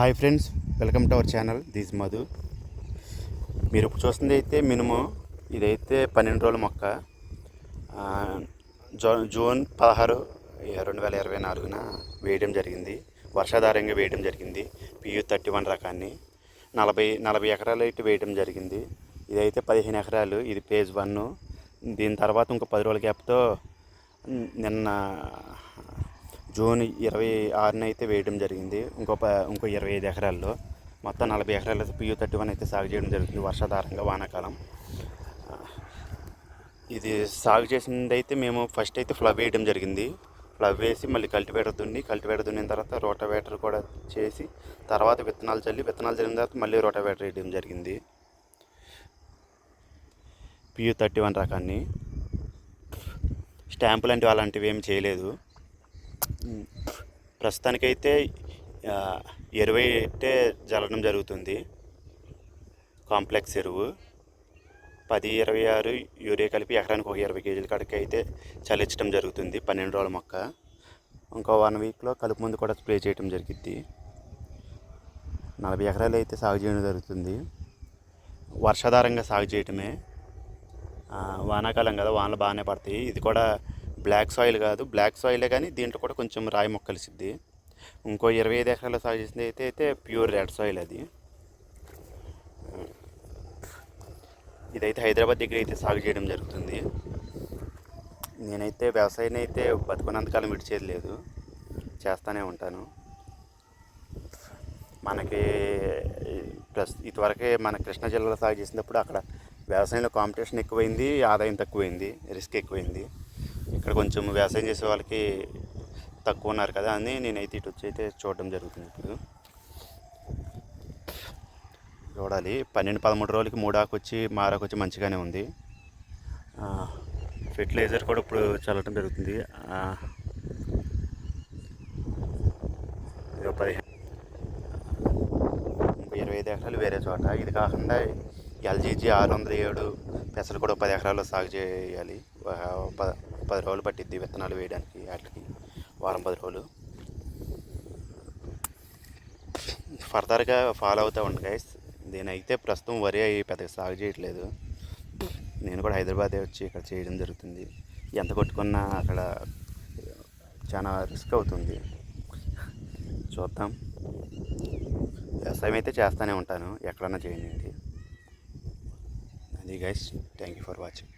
Hi friends welcome to our channel this Madhu. మీరు ఇప్పుడు చూస్తుంది అయితే మినిమం ఇదైతే పన్నెండు రోజుల మొక్క. ఆ, జూన్ పదహారు రెండు వేల ఇరవై నాలుగున వేయడం జరిగింది. వర్షాధారంగా వేయడం జరిగింది పియు థర్టీ వన్ రకాన్ని. నలభై నలభై ఎకరాలు అయితే వేయడం జరిగింది. ఇదైతే పదిహేను ఎకరాలు ఇది పేజ్ వన్. దీని తర్వాత ఇంకో పది రోజుల గ్యాప్తో నిన్న జూన్ ఇరవై ఆరున అయితే వేయడం జరిగింది. ఇంకో ఇంకో ఇరవై ఐదు ఎకరాల్లో మొత్తం నలభై ఎకరాలు పియూ థర్టీ వన్ అయితే సాగు చేయడం జరుగుతుంది వర్షాధారంగా వానాకాలం. ఇది సాగు చేసింది అయితే మేము ఫస్ట్ అయితే ఫ్లవ్ వేయడం జరిగింది. ఫ్లవ్ వేసి మళ్ళీ కల్టివేటర్ దున్ని కల్టివేటర్ దున్నిన తర్వాత రోటావేటర్ కూడా చేసి తర్వాత విత్తనాలు చల్లి విత్తనాలు చల్లిన తర్వాత మళ్ళీ రోటావేటర్ వేయడం జరిగింది. పియూ థర్టీ వన్ రకాన్ని. స్టాంపు లాంటివి అలాంటివి ఏమి చేయలేదు. ప్రస్తుతానికైతే ఎరువు అయితే జల్లడం జరుగుతుంది. కాంప్లెక్స్ ఎరువు. పది ఇరవై ఆరు యూరియా కలిపి ఎకరానికి ఒక ఇరవై కేజీల కాడికి అయితే చల్లించడం జరుగుతుంది పన్నెండు రోజుల మొక్క. ఇంకో వన్ వీక్లో కలుపు ముందు కూడా స్ప్రే చేయడం జరిగింది నలభై ఎకరాలు అయితే సాగు చేయడం జరుగుతుంది. వర్షాధారంగా సాగు చేయటమే. వానాకాలం కదా వానలు బాగానే పడతాయి. ఇది కూడా బ్లాక్ సాయిల్ కాదు. బ్లాక్ సాయిలే కానీ దీంట్లో కూడా కొంచెం రాయి మొక్క కలిసిద్ది ఇంకో ఇరవై ఐదు ఎకరాల సాగు చేసింది అయితే అయితే ప్యూర్ రెడ్ సాయిల్ అది. ఇదైతే హైదరాబాద్ దగ్గర అయితే సాగు చేయడం జరుగుతుంది. నేనైతే వ్యవసాయాన్ని అయితే బతుకున్నంతకాలం విడిచేది లేదు. చేస్తూనే ఉంటాను. మనకి ప్లస్ ఇదివరకే మన కృష్ణా జిల్లాలో సాగు చేసినప్పుడు అక్కడ వ్యవసాయంలో కాంపిటీషన్ ఎక్కువైంది ఆదాయం తక్కువైంది రిస్క్ ఎక్కువైంది. ఇక్కడ కొంచెం వ్యవసాయం చేసే వాళ్ళకి తక్కువ ఉన్నారు కదా అని నేనైతే ఇటు వచ్చి అయితే చూడడం జరుగుతుంది ఇప్పుడు. చూడాలి. పన్నెండు పదమూడు రోజులకి మూడాకు వచ్చి మారాకు వచ్చి మంచిగానే ఉంది. ఫెర్టిలైజర్ కూడా ఇప్పుడు చల్లటం జరుగుతుంది. ఇదో పదిహేను ఇరవై ఐదు ఎకరాలు వేరే చోట. ఇది కాకుండా ఎల్జీజీ ఆరు వందల ఏడు పెసలు కూడా పది ఎకరాల్లో సాగు చేయాలి. పది రోజులు పట్టిద్ది విత్తనాలు వేయడానికి వాటికి వారం పది రోజులు. ఫర్దర్గా ఫాలో అవుతూ ఉండు గైస్ నేనైతే ప్రస్తుతం వరి అయ్యి పెద్దగా సాగు చేయట్లేదు. నేను కూడా హైదరాబాదే వచ్చి ఇక్కడ చేయడం జరుగుతుంది. ఎంత కొట్టుకున్నా అక్కడ చాలా రిస్క్ అవుతుంది. చూద్దాం. వ్యవసాయం అయితే చేస్తూనే ఉంటాను. ఎక్కడన్నా చేయండి. అది guys thank you for watching